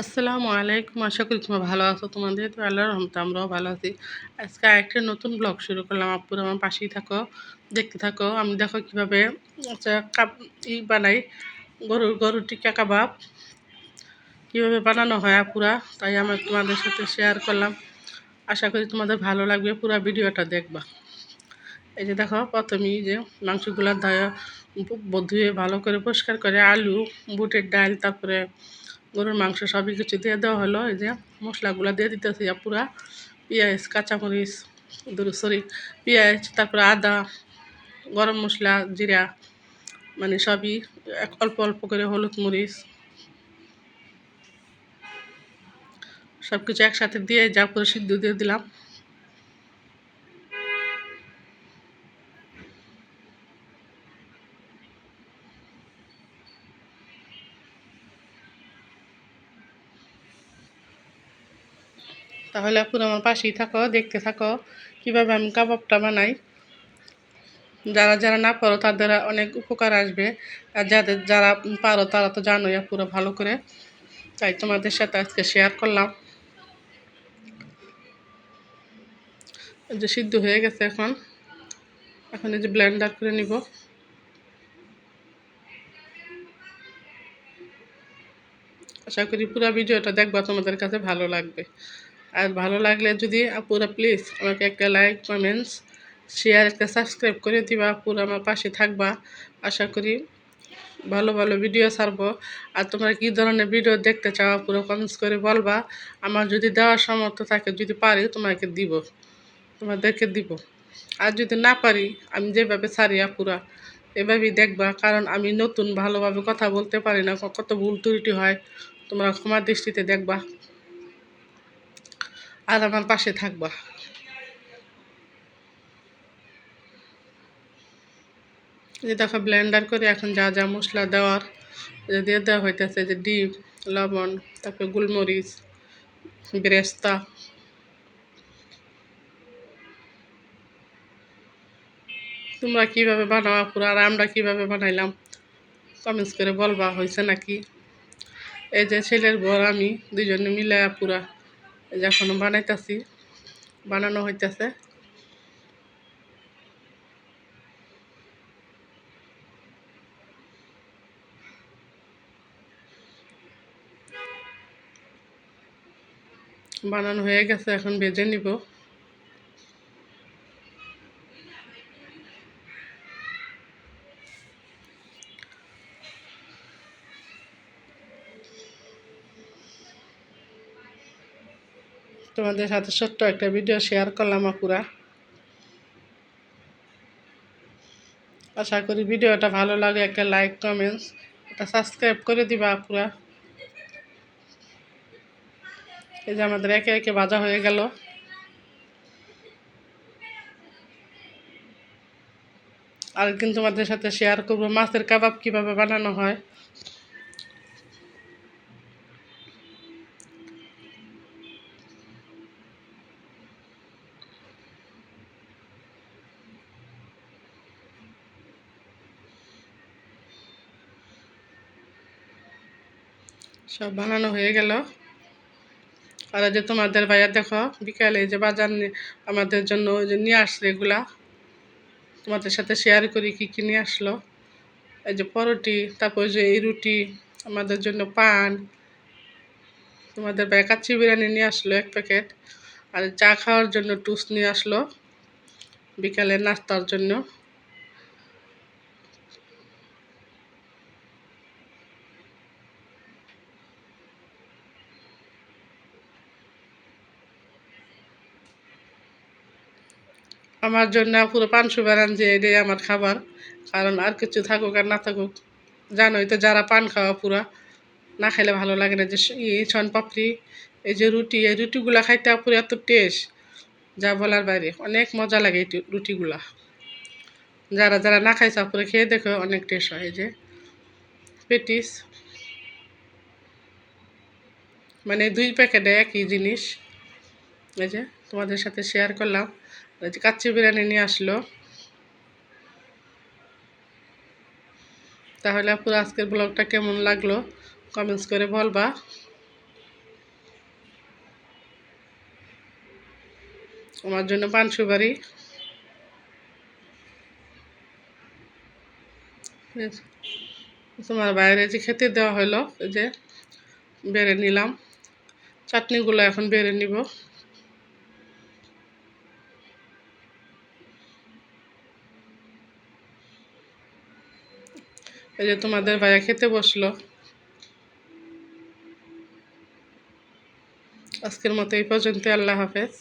আসসালামু আলাইকুম। আশা করি তোমরা ভালো আছো। তোমাদের তো আল্লাহর রহমতে আমরাও ভালো আছি। আজকে একটা নতুন ব্লগ শুরু করলাম। আপুর আমার পাশেই থাকো, দেখতে থাকো। আমি দেখো কীভাবে আচ্ছা কাপ ই বানাই। গরুর গরুর টিকা কাবাব। কীভাবে বানানো হয় আপুরা? তাই আমি তোমাদের সাথে শেয়ার করলাম। আশা করি তোমাদের ভালো লাগবে। পুরো ভিডিওটা দেখবা। এই যে দেখো, প্রথমেই যে মাংসগুলো ধুয়ে ভালো করে পরিষ্কার করে আলু, বুটের ডাল, তারপরে গরুর মাংস সবই কিছু দিয়ে দেওয়া হলো। এই যে মশলাগুলো দিয়ে দিতেছি পুরা পেঁয়াজ, কাঁচামরিচ সরি পেঁয়াজ, তারপরে আদা, গরম মশলা, জিরা মানে সবই অল্প অল্প করে হলুদ মরিচ সব কিছু একসাথে দিয়ে যা করে সিদ্ধ দিয়ে দিলাম। তাহলে এখন আমার পাশেই থাকো, দেখতে থাকো। কীভাবে আমি কাবাবটা বানাই? যারা যারা না পারো, তাদের অনেক উপকার আসবে। আর যাদের যারা পারো, তারা তো জানোই পুরো ভালো করে। তাই তোমাদের সাথে আজকে শেয়ার করলাম। যে সিদ্ধ হয়ে গেছে এখন। এখন এই যে ব্লেন্ডার করে নিব। আশা করি পুরো ভিডিওটা দেখবা, তোমাদের কাছে ভালো লাগবে। আর ভালো লাগলে যদি আপুরা প্লিজ আমাকে একটা লাইক কমেন্টস শেয়ার একটা সাবস্ক্রাইব করে দিবা। আপুরা আমার পাশে থাকবা। আশা করি ভালো ভালো ভিডিও ছাড়বো। আর তোমরা কী ধরনের ভিডিও দেখতে চাও পুরো কমেন্টস করে বলবা। আমার যদি দেওয়ার সামর্থ্য থাকে, যদি পারি তোমাকে দিব। তোমাদেরকে দিব। আর যদি না পারি, আমি যেভাবে ছাড়ি আপুরা, এভাবেই দেখবা। কারণ আমি নতুন, ভালোভাবে কথা বলতে পারি না। কত ভুল ত্রুটি হয়, তোমরা ক্ষমা দৃষ্টিতে দেখবা। আর আমার পাশে থাকবা। যে দেখো ব্লেন্ডার করে এখন যা যা মশলা দেওয়ার দিয়ে দেওয়া হইতেছে যে ডিম, লবণ, তারপরে গোলমরিচ, বেরেস্তা। তোমরা কীভাবে বানাও পুরো আর আমরা কীভাবে বানাইলাম? কমেন্টস করে বলবা হয়েছে নাকি? এই যে ছেলের বর, আমি দুজনে মিলে এখনও বানাইতেছি বানানো হইতেছে। বানানো হয়ে গেছে এখন বেজে নিব। তোমাদের সাথে ছোট্ট একটা ভিডিও শেয়ার করলাম আপুরা। আশা করি ভিডিওটা ভালো লাগে, একটা লাইক কমেন্টস একটা সাবস্ক্রাইব করে দিবা আপুরা। এই যে আমাদের একে একে বাজা হয়ে গেল। আর কিন্তু তোমাদের সাথে শেয়ার করব মাছের কাবাব কীভাবে বানানো হয়। সব বানানো হয়ে গেল। আর যে তোমাদের ভাইয়া দেখো, বিকালে যে বাজার আমাদের জন্য ওই যে নিয়ে আসছে এগুলা। তোমাদের সাথে শেয়ার করি কী কী নিয়ে আসলো। এই যে পরোটি, তারপর যে এই রুটি, আমাদের জন্য পান। তোমাদের ভাই কাচ্চি বিরিয়ানি নিয়ে আসলো এক প্যাকেট। আর চা খাওয়ার জন্য টুস নিয়ে আসলো। বিকালে নাস্তার জন্য। আমার জন্য পুরো পানশো বানান যে এটাই আমার খাবার। কারণ আর কিছু থাকুক আর না থাকুক, জানোই তো যারা পান খাওয়া পুরা, না খাইলে ভালো লাগে না। যে ছন পাপড়ি, এই যে রুটি, এই রুটিগুলা খাইতে পুরো এত টেস্ট যা বলার বাইরে। অনেক মজা লাগে এই রুটিগুলা। যারা যারা না খাইছে পুরো খেয়ে দেখো, অনেক টেস্ট হয় এই যে। পেটিস। মানে দুই প্যাকেটে একই জিনিস। এই যে তোমাদের সাথে শেয়ার করলাম। কাচ্চি বিরিয়ানি নিয়ে আসলো। তাহলে আপনার আজকের ব্লগটা কেমন লাগল? কমেন্টস করে বলবা। আমার জন্য পান সুপারি। তোমার বাইরে যে খেতে দেওয়া হলো যে বেড়ে নিলাম। চাটনিগুলো এখন বেড়ে নিব। এই যে তোমাদের ভাইয়া খেতে বসল। আজকের মতো এই পর্যন্ত আল্লাহ হাফেজ।